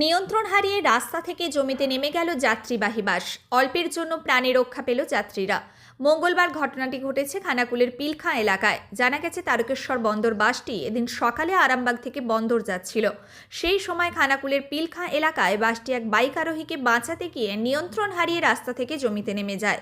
নিয়ন্ত্রণ হারিয়ে রাস্তা থেকে জমিতে নেমে গেল যাত্রীবাহী বাস। অল্পের জন্য প্রাণে রক্ষা পেল যাত্রীরা। মঙ্গলবার ঘটনাটি ঘটেছে খানাকুলের পিলখা এলাকায়। জানা গেছে, তারকেশ্বর বন্দর বাসটি এদিন সকালে আরামবাগ থেকে বন্দর যাচ্ছিল। সেই সময় খানাকুলের পিলখা এলাকায় বাসটি এক বাইক আরোহীকে বাঁচাতে গিয়ে নিয়ন্ত্রণ হারিয়ে রাস্তা থেকে জমিতে নেমে যায়।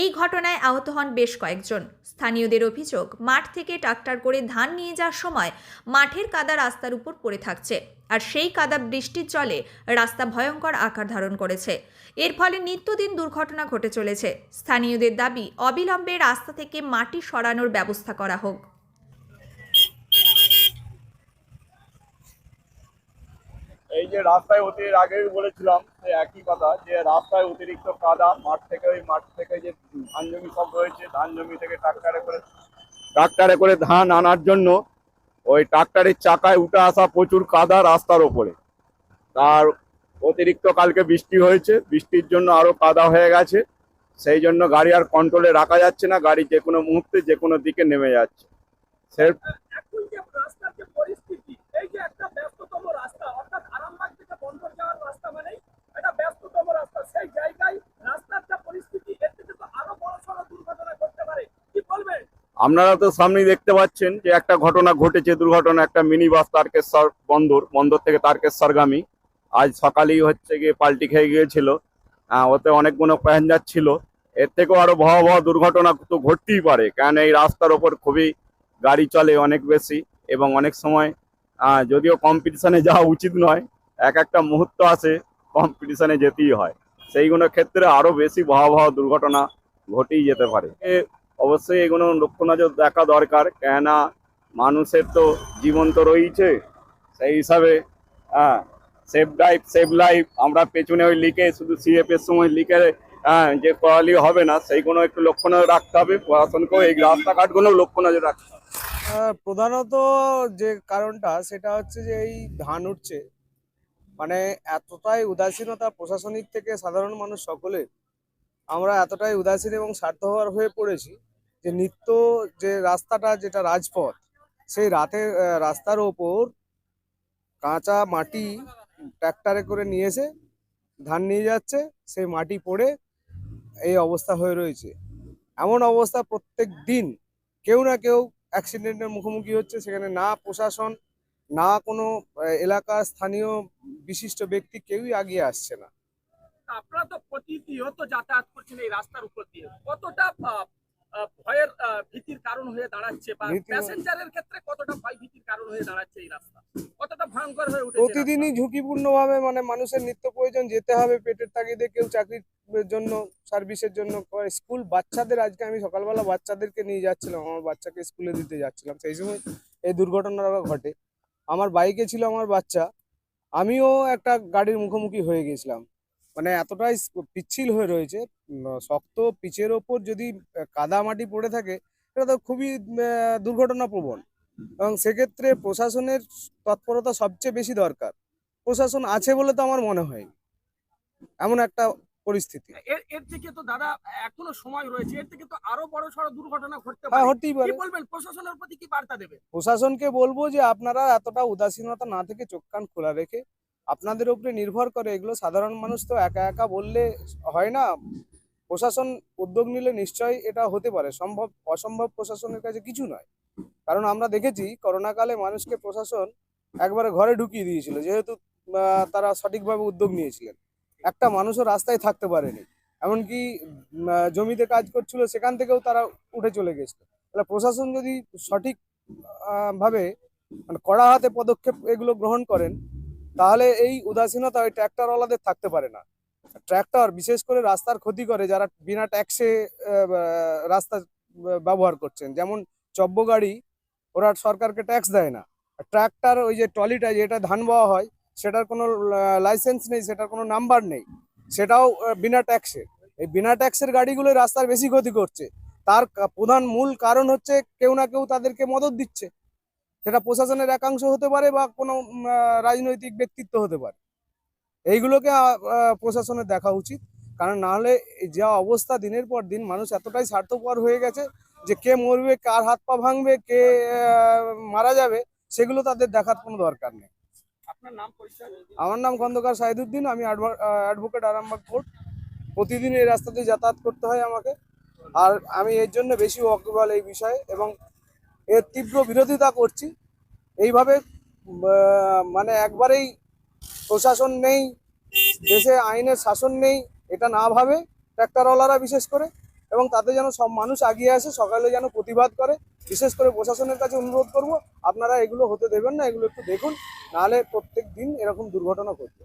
এই ঘটনায় আহত হন বেশ কয়েকজন। স্থানীয়দের অভিযোগ, মাঠ থেকে ট্রাক্টর করে ধান নিয়ে যাওয়ার সময় মাঠের কাদা রাস্তার উপর পড়ে থাকছে আর সেই কাদা বৃষ্টির জলে রাস্তা ভয়ঙ্কর আকার ধারণ করেছে। এর ফলে নিত্যদিন দুর্ঘটনা ঘটে চলেছে। স্থানীয়দের দাবি, অবিলম্বে রাস্তা থেকে মাটি সরানোর ব্যবস্থা করা হোক। এই যে রাস্তায় অতিরিক্ত আগে বলেছিলাম যে একই কথা যে রাস্তায় অতিরিক্ত কাদা মাঠ থেকে ওই মাঠ থেকে যে ধান জমি সব রয়েছে ধান জমি থেকে ট্রাক্টারে করে ট্রাক্টারে করে ধান আনার জন্য ওই ট্রাক্টারের চাকায় উঠে আসা প্রচুর কাদা রাস্তার ওপরে। তার অতিরিক্ত কালকে বৃষ্টি হয়েছে বৃষ্টির জন্য আরও কাদা হয়ে গেছে। সেই জন্য গাড়ি আর কন্ট্রোলে রাখা যাচ্ছে না গাড়ি যে কোনো মুহূর্তে যে কোনো দিকে নেমে যাচ্ছে। সে এখন যে রাস্তার যে পরিস্থিতি এই যে একটা ব্যস্ততম রাস্তা অর্থাৎ আরামবাগ থেকে বন্দর যাওয়ার রাস্তা মানেই একটা ব্যস্ততম রাস্তা সেই জায়গায় রাস্তার যা পরিস্থিতি এর থেকে তো আরও বড় সড় দুর্ঘটনা ঘটতে পারে কি বলবেন আপনারা তো সামনেই দেখতে পাচ্ছেন যে একটা ঘটনা ঘটেছে, দুর্ঘটনা, একটা মিনি বাস তারকেশ্বর বন্দর বন্দর থেকে তারকেশ্বরগামী। আজ সকালেই হচ্ছে গিয়ে পাল্টি খেয়ে গিয়েছিল। ওতে অনেকগুলো প্যাসেঞ্জার ছিল। এর থেকেও আরও ভয়াবহ দুর্ঘটনা তো ঘটতেই পারে কারণ এই রাস্তার ওপর খুবই গাড়ি চলে অনেক বেশি এবং অনেক সময় যদিও কম্পিটিশনে যাওয়া উচিত নয়, এক একটা মুহূর্ত আসে কম্পিটিশনে যেতেই হয়। সেইগুলো ক্ষেত্রে আরও বেশি ভয়াবহ দুর্ঘটনা ঘটেই যেতে পারে। অবশ্যই এগুলো লক্ষ্য নজর দেখা দরকার, কেননা মানুষের তো জীবন তো রয়েছে। সেই হিসাবে হ্যাঁ সেফ ড্রাইভ সেভ লাইফ আমরা পেছনে ওই লিখে শুধু সিএফ এর সময় লিখে হ্যাঁ যে করালি হবে না, সেইগুলো একটু লক্ষ্য নজর রাখতে হবে। প্রশাসনকেও এই রাস্তাঘাটগুলো লক্ষ্য নজর রাখতে হবে। প্রধানত যে কারণটা, সেটা হচ্ছে যে এই ধান উঠছে। মানে এতটাই উদাসীনতা প্রশাসনিক থেকে সাধারণ মানুষ সকলের আমরা এতটাই উদাসীন এবং স্বার্থপর হয়ে পড়েছি যে নিত্য যে রাস্তাটা যেটা রাজপথ সেই আহ, রাস্তার ওপর কাঁচা মাটি ট্র্যাক্টরে করে নিয়ে এসে ধান নিয়ে যাচ্ছে সেই মাটি পড়ে এই অবস্থা হয়ে রয়েছে। এমন অবস্থা প্রত্যেক দিন। কেউ না কেউ অ্যাক্সিডেন্টের মুখোমুখি হচ্ছে। সেখানে না প্রশাসন না কোনো এলাকার স্থানীয় বিশিষ্ট ব্যক্তি কেউই আগিয়ে আসছে না। আপনারা তো প্রতিনিয়ত যাতায়াত করছেন এই রাস্তার উপর দিয়ে। কতটা ভয়ের ভীতির কারণ হয়ে দাঁড়াচ্ছে বা প্যাসেঞ্জারের ক্ষেত্রে কতটা ভয় ভীতির কারণ হয়ে দাঁড়াচ্ছে এই রাস্তা? কতটা ভয়ঙ্কর হয়ে উঠেছে প্রতিদিনই ঝুঁকিপূর্ণভাবে মানে মানুষের নিত্য প্রয়োজন যেতে হবে পেটের তাগিদে কেউ চাকরির জন্য সার্ভিসের জন্য স্কুল বাচ্চাদের আজকে আমি সকালবেলা বাচ্চাদেরকে নিয়ে যাচ্ছিলাম আমার বাচ্চাকে স্কুলে দিতে যাচ্ছিলাম। সেই সময় এই দুর্ঘটনাটা ঘটে। আমার বাইকে ছিল আমার বাচ্চা আমিও একটা গাড়ির মুখোমুখি হয়ে গেছিলাম। মানে এতটাই পিচ্ছিল হয়ে রয়েছে শক্ত পিচের ওপর যদি কাদা মাটি পড়ে থাকে এটা তো খুবই দুর্ঘটনাপ্রবণ। এবং সেক্ষেত্রে প্রশাসনের তৎপরতা সবচেয়ে বেশি দরকার। প্রশাসন আছে বলে তো আমার মনে হয়। এমন একটা পরিস্থিতি। এর থেকে তো দাদা এখনও সময় রয়েছে এর থেকে তো আরও বড় সড় দুর্ঘটনা ঘটতে হ্যাঁ পারে। হতেই কি পারে বলবেন? প্রশাসনের প্রতি কি বার্তা দেবে প্রশাসনকে বলব যে আপনারা এতটা উদাসীনতা না থেকে চোখ কান খোলা রেখে আপনাদের উপরে নির্ভর করে, এগুলো সাধারণ মানুষ তো একা একা বললে হয় না। প্রশাসন উদ্যোগ নিলে নিশ্চয়ই এটা হতে পারে। সম্ভব, অসম্ভব প্রশাসনের কাছে কিছু নয়। কারণ আমরা দেখেছি, করোনাকালে মানুষকে প্রশাসন একবারে ঘরে ঢুকিয়ে দিয়েছিল। যেহেতু তারা সঠিকভাবে উদ্যোগ নিয়েছিলেন। একটা মানুষও রাস্তায় থাকতে পারেনি। এমনকি জমিতে কাজ করছিল, সেখান থেকেও তারা উঠে চলে গেছিল। তাহলে প্রশাসন যদি সঠিক ভাবে মানে কড়া হাতে পদক্ষেপ এগুলো গ্রহণ করেন তাহলে এই উদাসীনতা ওই ট্র্যাক্টরওয়ালাদের থাকতে পারে না। ট্র্যাক্টর বিশেষ করে রাস্তার ক্ষতি করে যারা বিনা ট্যাক্সে রাস্তা ব্যবহার করছেন। যেমন চব্য গাড়ি, ওরা সরকারকে ট্যাক্স দেয় না। ট্র্যাক্টর ওই যে ট্রলিটা যেটা ধান বওয়া হয়, সেটার কোনো লাইসেন্স নেই, সেটার কোনো নাম্বার নেই। সেটাও বিনা ট্যাক্সে। এই বিনা ট্যাক্সের গাড়িগুলো রাস্তার বেশি ক্ষতি করছে। তার প্রধান মূল কারণ হচ্ছে কেউ না কেউ তাদেরকে মদত দিচ্ছে। সেটা প্রশাসনের একাংশ হতে পারে বা কোনো রাজনৈতিক ব্যক্তিত্ব হতে পারে। এইগুলোকে প্রশাসনের দেখা উচিত। কারণ না হলে যা অবস্থা দিনের পর দিন মানুষ এতটাই স্বার্থপর হয়ে গেছে যে কে মরবে কার হাত পা ভাঙবে কে মারা যাবে সেগুলো তাদের দেখার কোনো দরকার নেই। আপনার নাম পরিচয়? আমার নাম খন্দকার সাইদুদ্দিন আমি অ্যাডভোকেট আরামবাগ কোর্ট। প্রতিদিন এই রাস্তা দিয়ে যাতায়াত করতে হয় আমাকে। আর আমি এর জন্য বেশি ওয়াকিবল এই বিষয়ে এবং এর তীব্র বিরোধিতা করছি। এইভাবে মানে একবারেই প্রশাসন নেই, দেশে আইনের শাসন নেই, এটা না ভাবে ট্র্যাক্টরওয়ালারা বিশেষ করে, এবং তাতে যেন সব মানুষ আগিয়ে আসে, সকালে যেন প্রতিবাদ করে, বিশেষ করে প্রশাসনের কাছে অনুরোধ করব, আপনারা এগুলো হতে দেবেন না, এগুলো একটু দেখুন, নাহলে প্রত্যেক দিন এরকম দুর্ঘটনা ঘটবে।